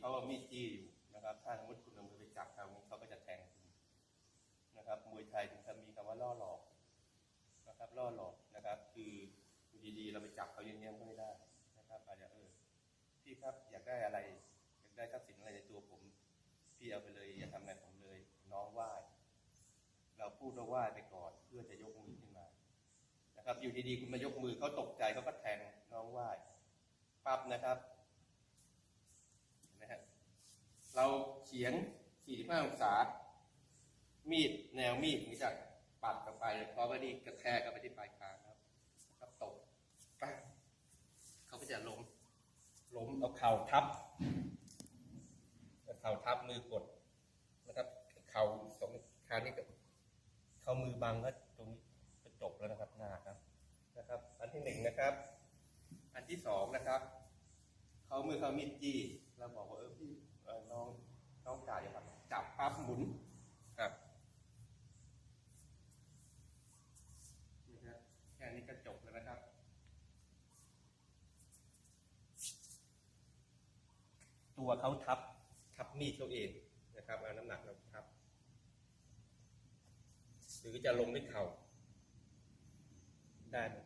เขาเอามีดจี้อยู่นะครับ ถ้าสมมติคุณเอามือไปจับเขาเขาก็จะแทงคุณนะครับ มวยไทยถึงจะมีคำว่าล่อหลอกนะครับ ล่อหลอกนะครับ คือดีๆเราไปจับเขาเยี่ยมๆก็ไม่ได้นะครับอาจจะเออพี่ครับอยากได้อะไรอยากได้ทรัพย์สินอะไรในตัวผม พี่เอาไปเลยอย่าทำอะไรผมเลย น้องไหว้เราพูดว่าไหว้ไปก่อนเพื่อจะยกมือขึ้นมานะครับ อยู่ดีๆคุณมายกมือเขาตกใจเขาก็แทงน้องไหว้ปั๊บนะครับเห็นไหมฮะ เฉียง 45 องศา มีดแนวมีดนี่จะปัดกับไปเพราะว่านี่กระแทกกับไปที่ปลายคางครับครับตกปั๊บเขาก็จะล้มล้มเอาเข่าทับเข่าทับมือกดนะครับ เข่าสองข้างนี้กับเข่ามือบังก็ตรงนี้ก็จบแล้วนะครับหน้าครับนะครับ อันที่หนึ่งนะครับ อันที่สองนะครับ เขามือเขามีดจี้เราบอกว่าเออพี่นอน้องจ่ายครับจับปั๊บหมุนครับนี่ครับแค่นี้ก็จบแล้วนะครับ ตัวเขาทับทับมีดเขาเองนะครับเอาน้ำหนักเราทับ หรือจะลงด้วยเข่าได้หมด